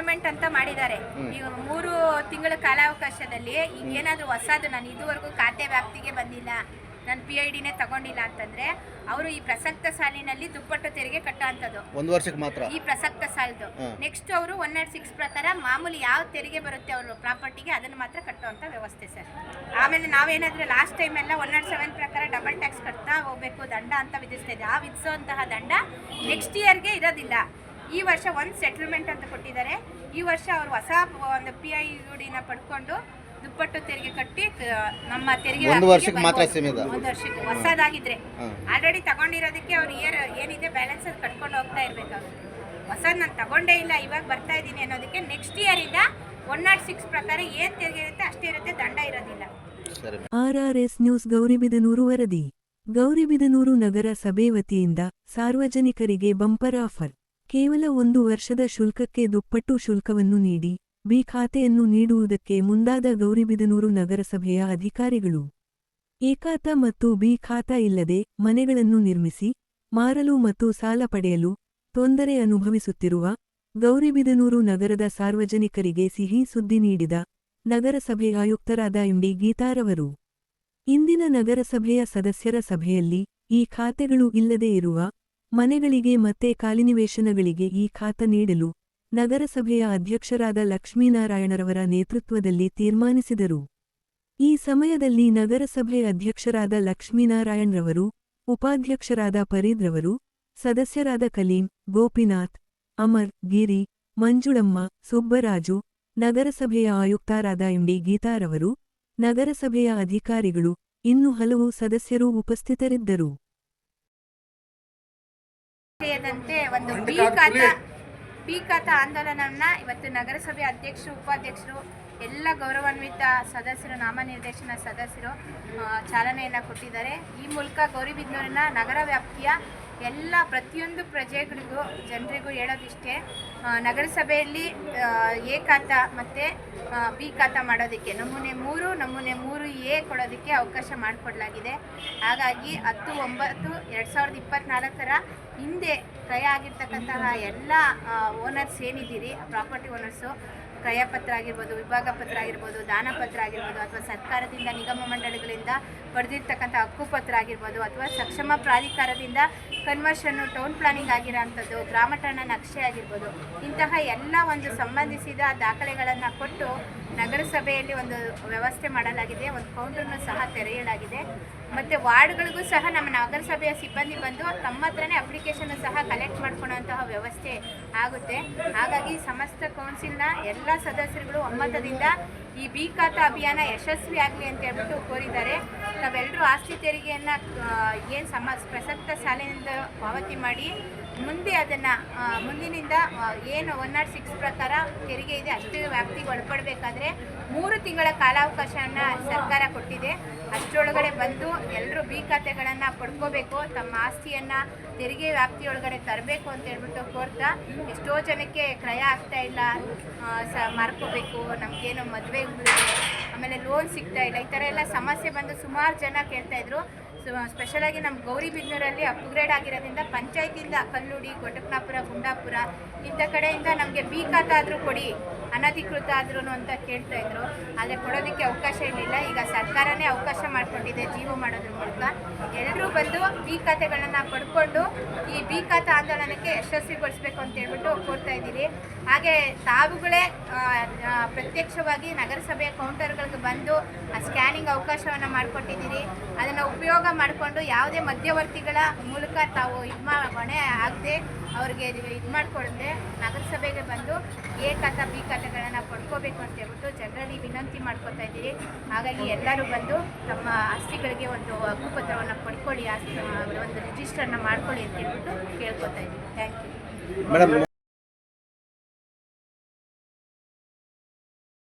Implement ಅಂತ ಮಾಡಿದ್ದಾರೆ. ಈಗ ಮೂರು ತಿಂಗಳ ಕಾಲಾವಕಾಶದಲ್ಲಿ ಈಗ ಏನಾದರೂ ಹೊಸದು ನಾನು ಇದುವರೆಗೂ ಖಾತೆ ವ್ಯಾಪ್ತಿಗೆ ಬಂದಿಲ್ಲ ನಾನು ಪಿ ಐ ಡಿನೇ ತಗೊಂಡಿಲ್ಲ ಅಂತಂದ್ರೆ ಅವರು ಈ ಪ್ರಸಕ್ತ ಸಾಲಿನಲ್ಲಿ ದುಪ್ಪಟ್ಟು ತೆರಿಗೆ ಕಟ್ಟುವಂಥದ್ದು ಒಂದು ವರ್ಷಕ್ಕೆ ಮಾತ್ರ? ಈ ಪ್ರಸಕ್ತ ಸಾಲದು. ನೆಕ್ಸ್ಟ್ ಅವರು ಒನ್ ನಾಟ್ ಸಿಕ್ಸ್ ಪ್ರಕಾರ ಮಾಮೂಲಿ ಯಾವ ತೆರಿಗೆ ಬರುತ್ತೆ ಅವರು ಪ್ರಾಪರ್ಟಿಗೆ ಅದನ್ನು ಮಾತ್ರ ಕಟ್ಟುವಂಥ ವ್ಯವಸ್ಥೆ ಸರ್. ಆಮೇಲೆ ನಾವೇನಾದ್ರೆ ಲಾಸ್ಟ್ ಟೈಮ್ ಎಲ್ಲ ಒನ್ ನಾಟ್ ಸೆವೆನ್ ಪ್ರಕಾರ ಡಬಲ್ ಟ್ಯಾಕ್ಸ್ ಕಟ್ತಾ ಹೋಗ್ಬೇಕು ದಂಡ ಅಂತ ವಿಧಿಸ್ತಾ ಇದೆ ಆ ವಿಧಿಸುವಂತಹ ದಂಡ ನೆಕ್ಸ್ಟ್ ಇಯರ್ಗೆ ಇರೋದಿಲ್ಲ. ಈ ವರ್ಷ ಒಂದು ಸೆಟಲ್ಮೆಂಟ್ ಅಂತ ಕೊಟ್ಟಿದ್ದಾರೆ. ಈ ವರ್ಷ ಅವರು ಹೊಸ ಒಂದು ಪಿ ಐ ಯುಡಿನ ಪಡ್ಕೊಂಡು ದುಪ್ಪಟ್ಟು ತೆರಿಗೆ ಕಟ್ಟಿ ನಮ್ಮ ತೆರಿಗೆ ಒಂದು ವರ್ಷಕ್ಕೆ ಮಾತ್ರ. ಸೀಮಿತ. ಒಂದು ವರ್ಷಕ್ಕೆ ಹೊಸದಾಗಿದ್ರೆ. ಆಲ್ರೆಡಿ ತಗೊಂಡಿರೋದಕ್ಕೆ ಅವ್ರು ಇಯರ್ ಏನಿದೆ ಬ್ಯಾಲೆನ್ಸ್ ಅದು ಕಟ್ಕೊಂಡು ಹೋಗ್ತಾ ಇರಬೇಕಾಗುತ್ತೆ ಹೊಸದು ನಾನು ತಗೊಂಡೇ ಇಲ್ಲ ಇವಾಗ ಬರ್ತಾ ಇದ್ದೀನಿ ಅನ್ನೋದಕ್ಕೆ ನೆಕ್ಸ್ಟ್ ಇಯರಿಂದ ಒನ್ ನಾಟ್ ಸಿಕ್ಸ್ ಪ್ರಕಾರ ಏನ್ ತೆರಿಗೆ ಇರುತ್ತೆ ಅಷ್ಟೇ ಇರುತ್ತೆ ದಂಡ ಇರೋದಿಲ್ಲ. R R S news Gauribidanur ವರದಿ. ಗೌರಿಬಿದನೂರು ನಗರ ಸಭೆ ವತಿಯಿಂದ ಸಾರ್ವಜನಿಕರಿಗೆ ಬಂಪರ್ ಆಫರ್. ಕೇವಲ ಒಂದು ವರ್ಷದ ಶುಲ್ಕಕ್ಕೆ ದುಪ್ಪಟ್ಟು ಶುಲ್ಕವನ್ನು ನೀಡಿ, ಬಿ ಖಾತೆಯನ್ನು ನೀಡುವುದಕ್ಕೆ ಮುಂದಾದ ಗೌರಿಬಿದನೂರು ನಗರಸಭೆಯ ಅಧಿಕಾರಿಗಳು. ಏಕಾತ ಮತ್ತು ಬಿ ಖಾತ ಇಲ್ಲದೆ ಮನೆಗಳನ್ನು ನಿರ್ಮಿಸಿ, ಮಾರಲು ಮತ್ತು ಸಾಲ ಪಡೆಯಲು ತೊಂದರೆ ಅನುಭವಿಸುತ್ತಿರುವ ಗೌರಿಬಿದನೂರು ನಗರದ ಸಾರ್ವಜನಿಕರಿಗೆ ಸಿಹಿ ಸುದ್ದಿ ನೀಡಿದ ನಗರಸಭೆ ಆಯುಕ್ತರಾದ ಎಂಡಿ ಗೀತಾರವರು. ಇಂದಿನ ನಗರಸಭೆಯ ಸದಸ್ಯರ ಸಭೆಯಲ್ಲಿ ಈ ಖಾತೆಗಳು ಇಲ್ಲದೇ ಇರುವ ಮನೆಗಳಿಗೆ ಮತ್ತೆ ಕಾಲಿನಿವೇಶನಗಳಿಗೆ ಈ ಖಾತ ನೀಡಲು ನಗರಸಭೆಯ ಅಧ್ಯಕ್ಷರಾದ ಲಕ್ಷ್ಮೀನಾರಾಯಣರವರ ನೇತೃತ್ವದಲ್ಲಿ ತೀರ್ಮಾನಿಸಿದರು. ಈ ಸಮಯದಲ್ಲಿ ನಗರಸಭೆ ಅಧ್ಯಕ್ಷರಾದ ಲಕ್ಷ್ಮೀನಾರಾಯಣರವರು, ಉಪಾಧ್ಯಕ್ಷರಾದ ಪರೀದ್ರವರು ಸದಸ್ಯರಾದ ಕಲೀಂ, ಗೋಪಿನಾಥ್, ಅಮರ್, ಗಿರಿ, ಮಂಜುಳಮ್ಮ, ಸುಬ್ಬರಾಜು, ನಗರಸಭೆಯ ಆಯುಕ್ತರಾದ ಎಂಡಿ ಗೀತಾರವರು, ನಗರಸಭೆಯ ಅಧಿಕಾರಿಗಳು, ಇನ್ನು ಹಲವು ಸದಸ್ಯರು ಉಪಸ್ಥಿತರಿದ್ದರು. ವಿಷಯದಂತೆ ಒಂದು ಬೀಕಾತ ಬಿ ಖಾತಾ ಆಂದೋಲನವನ್ನ ಇವತ್ತು ನಗರಸಭೆ ಅಧ್ಯಕ್ಷರು ಉಪಾಧ್ಯಕ್ಷರು ಎಲ್ಲ ಗೌರವಾನ್ವಿತ ಸದಸ್ಯರು ನಾಮನಿರ್ದೇಶನ ಸದಸ್ಯರು ಚಾಲನೆಯನ್ನು ಕೊಟ್ಟಿದ್ದಾರೆ. ಈ ಮೂಲಕ ಗೌರಿಬಿದನೂರಿನ ನಗರ ವ್ಯಾಪ್ತಿಯ ಎಲ್ಲ ಪ್ರತಿಯೊಂದು ಪ್ರಜೆಗಳಿಗೂ, ಜನರಿಗೂ ಹೇಳೋದಿಷ್ಟೇ ನಗರಸಭೆಯಲ್ಲಿ ಎ ಖಾತ ಮತ್ತು ಬಿ ಖಾತ ಮಾಡೋದಕ್ಕೆ, ನಮೂನೆ ಮೂರು ನಮೂನೆ ಮೂರು ಎ ಕೊಡೋದಕ್ಕೆ ಅವಕಾಶ ಮಾಡಿಕೊಡಲಾಗಿದೆ. ಹಾಗಾಗಿ ಹತ್ತು, ಒಂಬತ್ತು, ಎರಡು ಸಾವಿರದ ಇಪ್ಪತ್ತ್ನಾಲ್ಕರ ಹಿಂದೆ ಕ್ರಯ ಆಗಿರ್ತಕ್ಕಂತಹ ಎಲ್ಲ ಓನರ್ಸ್ ಏನಿದ್ದೀರಿ, ಪ್ರಾಪರ್ಟಿ ಓನರ್ಸು ಕ್ರಯಪತ್ರ ಆಗಿರ್ಬೋದು, ವಿಭಾಗ ಪತ್ರ ಆಗಿರ್ಬೋದು, ದಾನ ಪತ್ರ ಆಗಿರ್ಬೋದು, ಅಥವಾ ಸರ್ಕಾರದಿಂದ, ನಿಗಮ ಮಂಡಳಿಗಳಿಂದ ಪಡೆದಿರ್ತಕ್ಕಂಥ ಹಕ್ಕುಪತ್ರ ಆಗಿರ್ಬೋದು, ಅಥವಾ ಸಕ್ಷಮ ಪ್ರಾಧಿಕಾರದಿಂದ ಕನ್ವರ್ಷನ್ನು ಟೌನ್ ಪ್ಲಾನಿಂಗ್ ಆಗಿರೋಂಥದ್ದು, ಗ್ರಾಮ ಠಾಣ ನಕ್ಷೆ ಆಗಿರ್ಬೋದು, ಇಂತಹ ಎಲ್ಲ ಒಂದು ಸಂಬಂಧಿಸಿದ ದಾಖಲೆಗಳನ್ನು ಕೊಟ್ಟು ನಗರಸಭೆಯಲ್ಲಿ ಒಂದು ವ್ಯವಸ್ಥೆ ಮಾಡಲಾಗಿದೆ, ಒಂದು ಕೌಂಟರ್ನು ಸಹ ತೆರೆಯಲಾಗಿದೆ. ಮತ್ತು ವಾರ್ಡ್ಗಳಿಗೂ ಸಹ ನಮ್ಮ ನಗರಸಭೆಯ ಸಿಬ್ಬಂದಿ ಬಂದು ತಮ್ಮ ಹತ್ರನೇ ಅಪ್ಲಿಕೇಶನ್ ಸಹ ಕಲೆಕ್ಟ್ ಮಾಡ್ಕೊಳ್ಳೋಂತಹ ವ್ಯವಸ್ಥೆ ಆಗುತ್ತೆ. ಹಾಗಾಗಿ ಸಮಸ್ತ ಕೌನ್ಸಿಲ್ನ ಎಲ್ಲ ಸದಸ್ಯರುಗಳು ಒಮ್ಮತದಿಂದ ಈ ಬಿ ಖಾತಾ ಅಭಿಯಾನ ಯಶಸ್ವಿ ಆಗಲಿ ಅಂತ ಹೇಳ್ಬಿಟ್ಟು ಕೋರಿದ್ದಾರೆ. ನಾವೆಲ್ಲರೂ ಆಸ್ತಿ ತೆರಿಗೆಯನ್ನು ಏನು ಸಮ ಪ್ರಸಕ್ತ ಸಾಲಿನಿಂದ ಪಾವತಿ ಮಾಡಿ ಮುಂದೆ ಅದನ್ನು ಮುಂದಿನಿಂದ ಏನು ಒನ್ ನಾಟ್ ಸಿಕ್ಸ್ ಪ್ರಕಾರ ತೆರಿಗೆ ಇದೆ, ಅಷ್ಟು ವ್ಯಾಪ್ತಿಗೆ ಒಳಪಡಬೇಕಾದ್ರೆ ಮೂರು ತಿಂಗಳ ಕಾಲಾವಕಾಶವನ್ನು ಸರ್ಕಾರ ಕೊಟ್ಟಿದೆ. ಅಷ್ಟರೊಳಗಡೆ ಬಂದು ಎಲ್ಲರೂ ಬಿ ಖಾತೆಗಳನ್ನು ಪಡ್ಕೋಬೇಕು, ತಮ್ಮ ಆಸ್ತಿಯನ್ನು ತೆರಿಗೆ ವ್ಯಾಪ್ತಿಯೊಳಗಡೆ ತರಬೇಕು ಅಂತ ಹೇಳ್ಬಿಟ್ಟು ಕೋರ್ತಾ ಎಷ್ಟೋ ಜನಕ್ಕೆ ಕ್ರಯ ಆಗ್ತಾ ಇಲ್ಲ ಸ, ಮಾರ್ಕೋಬೇಕು, ನಮಗೇನು ಮದುವೆ ಆಮೇಲೆ ಲೋನ್ ಸಿಗ್ತಾ ಇಲ್ಲ, ಈ ಥರ ಎಲ್ಲ ಸಮಸ್ಯೆ ಬಂದು ಸುಮಾರು ಜನ ಕೇಳ್ತಾ ಇದ್ರು. ಸ್ಪೆಷಲಾಗಿ ನಮ್ಮ ಗೌರಿಬಿದನೂರಲ್ಲಿ ಅಪ್ಗ್ರೇಡ್ ಆಗಿರೋದ್ರಿಂದ ಪಂಚಾಯತಿಂದ ಕಲ್ಲುಡಿ ಕೊಟಕ್ನಾಪುರ ಗುಂಡಾಪುರ ಇಂಥ ಕಡೆಯಿಂದ ನಮಗೆ ಬಿ ಕೊಡಿ. ಅನಧಿಕೃತ ಆದ್ರೂ ಅಂತ ಕೇಳ್ತಾ ಇದ್ರು. ಆದರೆ ಕೊಡೋದಕ್ಕೆ ಅವಕಾಶ ಇರಲಿಲ್ಲ. ಈಗ ಸರ್ಕಾರನೇ ಅವಕಾಶ ಮಾಡಿಕೊಂಡಿದೆ ಜೀವ ಮಾಡೋದ್ರ ಮೂಲಕ. ಎಲ್ಲರೂ ಬಂದು ಬಿ ಖಾತೆಗಳನ್ನು ಪಡ್ಕೊಂಡು ಈ ಬಿ ಖಾತೆ ಆಂದೋಲನಕ್ಕೆ ಯಶಸ್ವಿಗೊಳಿಸಬೇಕು ಅಂತ ಹೇಳ್ಬಿಟ್ಟು ಕೋರ್ತಾ ಇದ್ದೀರಿ. ಹಾಗೆ ತಾವುಗಳೇ ಪ್ರತ್ಯಕ್ಷವಾಗಿ ನಗರಸಭೆಯ ಕೌಂಟರ್ಗಳಿಗೆ ಬಂದು ಸ್ಕ್ಯಾನಿಂಗ್ ಅವಕಾಶವನ್ನು ಮಾಡಿಕೊಟ್ಟಿದ್ದೀರಿ. ಅದನ್ನು ಉಪಯೋಗ ಮಾಡಿಕೊಂಡು ಯಾವುದೇ ಮಧ್ಯವರ್ತಿಗಳ ಮೂಲಕ ತಾವು ಇದು ಮಾ ಹೊಣೆ ಆಗದೆ ಅವ್ರಿಗೆ ಇದು ಮಾಡಿಕೊಡದೆ ನಗರಸಭೆಗೆ ಬಂದು ಎ ಖಾತಾ ಬಿ ಖಾತೆಗಳನ್ನ ಪಡ್ಕೋಬೇಕು ಅಂತ ಹೇಳ್ಬಿಟ್ಟು ಜನರಲ್ಲಿ ವಿನಂತಿ ಮಾಡ್ಕೊತಾ ಇದ್ದೀವಿ ಹಾಗಾಗಿ ಎಲ್ಲರೂ ಬಂದು ತಮ್ಮ ಆಸ್ತಿಗಳಿಗೆ ಒಂದು ಹಕ್ಕುಪತ್ರವನ್ನು ಪಡ್ಕೊಳ್ಳಿ, ಆಸ್ತಿ ಒಂದು ರಿಜಿಸ್ಟರ್ನ ಮಾಡ್ಕೊಳ್ಳಿ ಅಂತ ಹೇಳ್ಬಿಟ್ಟು ಕೇಳ್ಕೊತಾ ಇದ್ದೀವಿ. Thank you